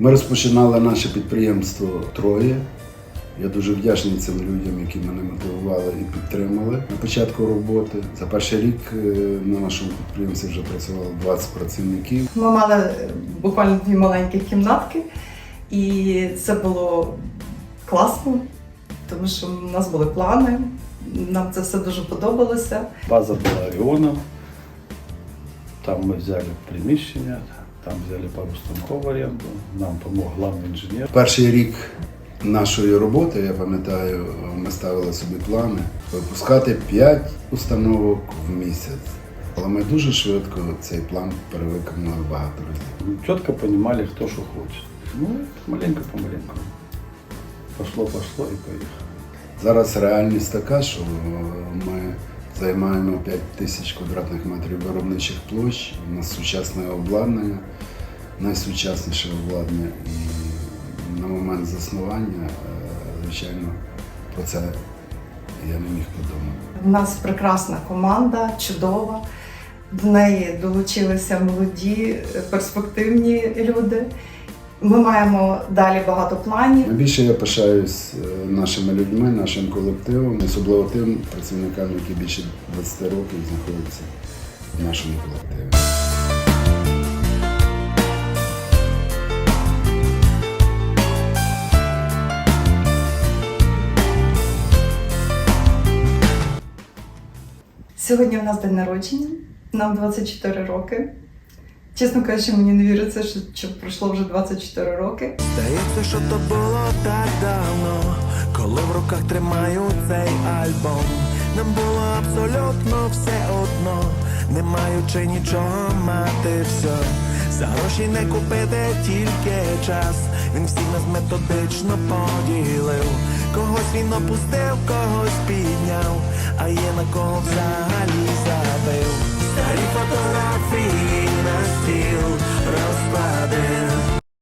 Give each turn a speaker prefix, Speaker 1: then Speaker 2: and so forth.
Speaker 1: Ми розпочинали наше підприємство троє. Я дуже вдячний цим людям, які мене мотивували і підтримали на початку роботи. За перший рік е, на нашому підприємстві вже працювало 20 працівників.
Speaker 2: Ми мали е, буквально дві маленькі кімнатки, і це було класно, тому що в нас були плани. Нам це все дуже подобалося.
Speaker 3: База была Орионом. Там мы взяли приміщення, там взяли пару станков в аренду. Нам помог главный інженер.
Speaker 1: Перший рік нашої роботи, я пам'ятаю, ми ставили собі плани випускати 5 установок в місяць. Але ми дуже швидко цей план перевиконали багато разів.
Speaker 3: Мы четко понимали, кто что хочет. Ну, маленько помаленьку. Пошло, пошло и поехало.
Speaker 1: Зараз реальність така, що ми займаємо 5 тисяч квадратних метрів виробничих площ, у нас сучасне обладнання, найсучасніше обладнання. І на момент заснування, е, звичайно, про це я не міг подумати.
Speaker 2: У нас прекрасна команда, чудова. До неї долучилися молоді, перспективні люди. Ми маємо далі багато планів.
Speaker 1: Найбільше я пишаюсь е, нашими людьми, нашим колективом, особливо тим працівникам, які більше 20 років знаходяться в нашому колективі.
Speaker 2: Сьогодні у нас день народження, нам 24 роки. Чесно кажучи, мені не віриться, що, що пройшло вже 24 роки.
Speaker 4: Здається, що то було так давно, коли в руках тримаю цей альбом. Нам було абсолютно все одно, не маючи нічого мати все. За гроші не купити тільки час. Він всіх нас методично поділив. Когось він опустив, когось підняв, а є на кого взагалі забив тіл розпаде.